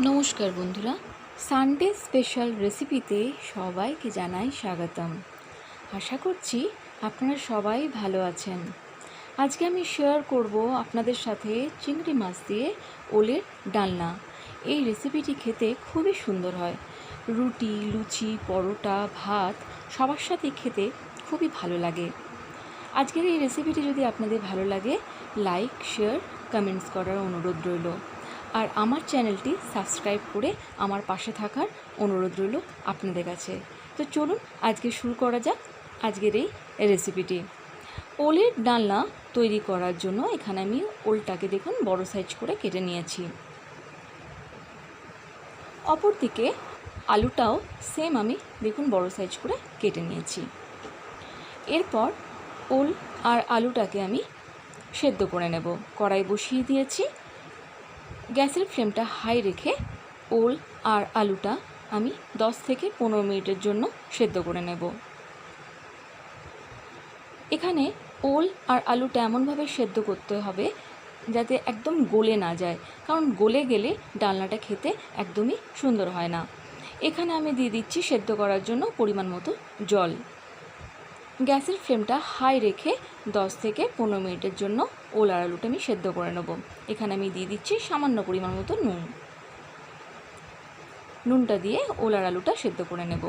নমস্কার বন্ধুরা Sunday special রেসিপিতে সবাইকে জানাই স্বাগতম। আশা করছি আপনারা সবাই ভালো আছেন। আজকে আমি শেয়ার করব আপনাদের সাথে চিংড়ি মাছ দিয়ে ওলের ডালনা। এই রেসিপিটি খেতে খুবই সুন্দর হয়। রুটি, লুচি, পরোটা, ভাত সবার সাথে খেতে খুবই ভালো লাগে। আজকের এই রেসিপিটি যদি আপনাদের ভালো লাগে লাইক শেয়ার কমেন্টস করার অনুরোধ রইল। আর আমার চ্যানেলটি সাবস্ক্রাইব করে আমার পাশে থাকার অনুরোধ রইল আপনাদের কাছে। তো চলুন আজকে শুরু করা যাক আজকের এই রেসিপিটি ওলের ডালনা তৈরি করার জন্য এখানে আমি ওলটাকে দেখুন বড় সাইজ করে কেটে নিয়েছি। অপরদিকে আলুটাও সেম আমি দেখুন বড় সাইজ করে কেটে নিয়েছি। এরপর ওল আর আলুটাকে আমি সেদ্ধ করে নেব। কড়াই বসিয়ে দিয়েছি। গ্যাসের ফ্লেমটা হাই রেখে ওল আর আলুটা আমি 10 থেকে পনেরো মিনিটের জন্য সেদ্ধ করে নেব। এখানে ওল আর আলুটা এমনভাবে সেদ্ধ করতে হবে যাতে একদম গলে না যায়, কারণ গলে গেলে ডালনাটা খেতে একদমই সুন্দর হয় না। এখানে আমি দিয়ে দিচ্ছি সেদ্ধ করার জন্য পরিমাণ মতো জল। গ্যাসের ফ্লেমটা হাই রেখে 10 থেকে পনেরো মিনিটের জন্য ওলার আলুটা আমি সেদ্ধ করে নেব। এখানে আমি দিয়ে দিচ্ছি সামান্য পরিমাণ মতো নুন। নুনটা দিয়ে ওলার আলুটা সেদ্ধ করে নেব।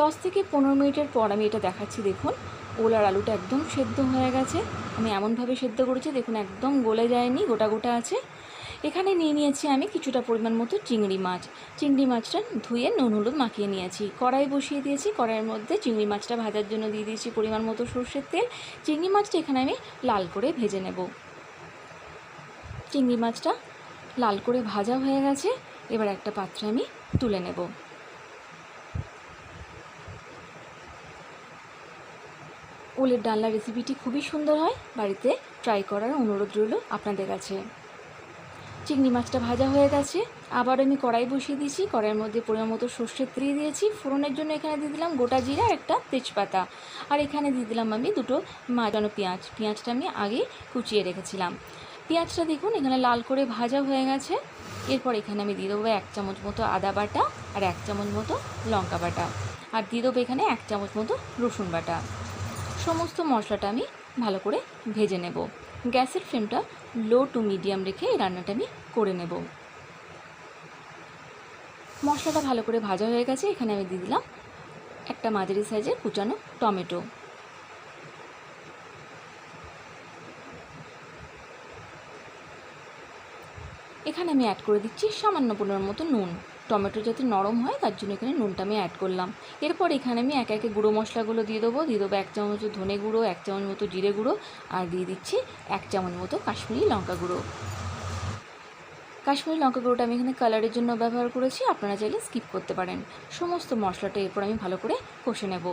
দশ থেকে পনেরো মিনিটের পর আমি এটা দেখাচ্ছি, দেখুন। ওলার আলুটা একদম সেদ্ধ হয়ে গেছে। আমি এমনভাবে সেদ্ধ করেছি, দেখুন, একদম গলে যায়নি, গোটা গোটা আছে। এখানে নিয়ে নিয়েছি আমি কিছুটা পরিমাণ মতো চিংড়ি মাছ। চিংড়ি মাছটা ধুয়ে নুন, হলুদ মাখিয়ে নিয়েছি। কড়াই বসিয়ে দিয়েছি। কড়াইয়ের মধ্যে চিংড়ি মাছটা ভাজার জন্য দিয়ে দিয়েছি পরিমাণ মতো সর্ষের তেল। চিংড়ি মাছটা এখানে আমি লাল করে ভেজে নেব। চিংড়ি মাছটা লাল করে ভাজা হয়ে গেছে। এবার একটা পাত্রে আমি তুলে নেব। ওলের ডালনা রেসিপিটি খুবই সুন্দর হয়। বাড়িতে ট্রাই করার অনুরোধ রইল আপনাদের কাছে। চিংড়ি মাছটা ভাজা হয়ে গেছে। আবার আমি কড়াই বসিয়ে দিয়েছি। কড়াইয়ের মধ্যে পরিমাণ মতো সর্ষের তেল দিয়েছি। ফোড়নের জন্য এখানে দিয়ে দিলাম গোটা জিরা, একটা তেজপাতা। আর এখানে দিয়ে দিলাম আমি দুটো মাজানো পেঁয়াজ। পেঁয়াজটা আমি আগে কুচিয়ে রেখেছিলাম। পেঁয়াজটা দেখুন, এখানে লাল করে ভাজা হয়ে গেছে। এরপর এখানে আমি দিয়ে দেবো এক চামচ মতো আদা বাটা আর এক চামচ মতো লঙ্কা বাটা। আর দিয়ে দেবো এখানে এক চামচ মতো রসুন বাটা। সমস্ত মশলাটা আমি ভালো করে ভেজে নেব। গ্যাসের ফ্লেমটা লো টু মিডিয়াম রেখে এই রান্নাটা আমি করে নেব। মশলাটা ভালো করে ভাজা হয়ে গেছে, এখানে আমি দিয়ে দিলাম একটা মাঝারি সাইজের কুচানো টমেটো। এখানে আমি অ্যাড করে দিচ্ছি সামান্য পরিমাণ মতো নুন। টমেটো যাতে নরম হয়, তার জন্য এখানে নুনটা আমি অ্যাড করলাম। এরপর এখানে আমি একে একে গুঁড়ো মশলাগুলো দিয়ে দেবো। দিয়ে দেবো এক চামচ ধনে গুঁড়ো, এক চামচ মতো জিরে গুঁড়ো, আর দিয়ে দিচ্ছি এক চামচ মতো কাশ্মীরি লঙ্কা গুঁড়ো। কাশ্মীরি লঙ্কা গুঁড়োটা আমি এখানে কালারের জন্য ব্যবহার করেছি, আপনারা চাইলে স্কিপ করতে পারেন। সমস্ত মশলাটা এরপর আমি ভালো করে কষে নেব।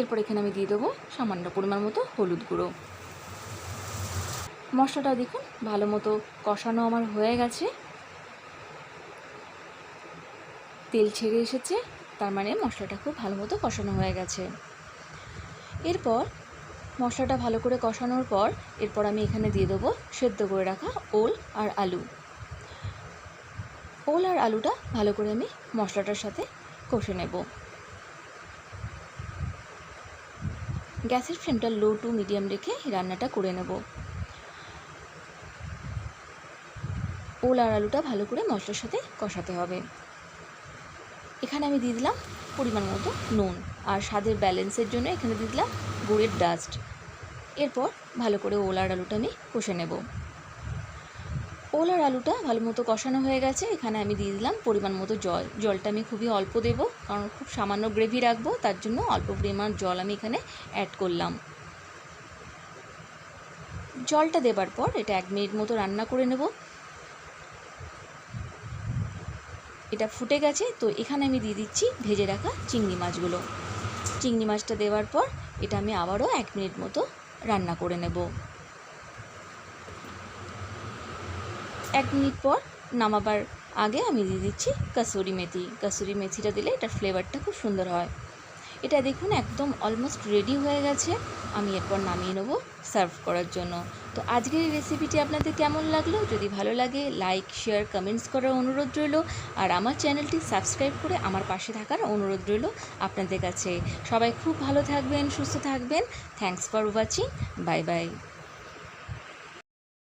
এরপর এখানে আমি দিয়ে দেবো সামান্য পরিমাণ মতো হলুদ গুঁড়ো। মশলাটা দেখুন, ভালো মতো কষানো আমার হয়ে গেছে। তেল ছেড়ে এসেছে, তার মানে মশলাটা খুব ভালো মতো কষানো হয়ে গেছে। এরপর মশলাটা ভালো করে কষানোর পর, এরপর আমি এখানে দিয়ে দেবো সেদ্ধ করে রাখা ওল আর আলু। ওল আর আলুটা ভালো করে আমি মশলাটার সাথে কষে নেব। গ্যাসের ফ্লেমটা লো টু মিডিয়াম রেখে রান্নাটা করে নেব। ওল আর আলুটা ভালো করে মশলার সাথে কষাতে হবে। এখানে আমি দিয়ে দিলাম পরিমাণ মতো নুন আর স্বাদের ব্যালেন্সের জন্য এখানে দিয়ে দিলাম গুড়ের ডাস্ট এরপর ভালো করে ওল আর আলুটা আমি কষে নেব। ওল আর আলুটা ভালো মতো কষানো হয়ে গেছে, এখানে আমি দিয়ে দিলাম পরিমাণ মতো জল। জলটা আমি খুবই অল্প দেবো, কারণ খুব সামান্য গ্রেভি রাখব, তার জন্য অল্প পরিমাণ জল আমি এখানে অ্যাড করলাম। জলটা দেবার পর এটা এক মিনিট মতো রান্না করে নেব। এটা ফুটে গেছে, তো এখানে আমি দিয়ে দিচ্ছি ভেজে রাখা চিংড়ি মাছগুলো। চিংড়ি মাছটা দেওয়ার পর এটা আমি আবারও এক মিনিট মতো রান্না করে নেব। এক মিনিট পর নামাবার আগে আমি দিয়ে দিচ্ছি কাসুরি মেথি। কাসুরি মেথিটা দিলে এটার ফ্লেভারটা খুব সুন্দর হয়। এটা দেখুন, একদম অলমোস্ট রেডি হয়ে গেছে। আমি এরপর নামিয়ে নেব সার্ভ করার জন্য। তো আজকের এই রেসিপিটি আপনাদের কেমন লাগল? যদি ভালো লাগে লাইক শেয়ার কমেন্টস করার অনুরোধ রইল। আর আমার চ্যানেলটি সাবস্ক্রাইব করে আমার পাশে থাকার অনুরোধ রইল আপনাদের কাছে। সবাই খুব ভালো থাকবেন, সুস্থ থাকবেন। Thanks for watching bye bye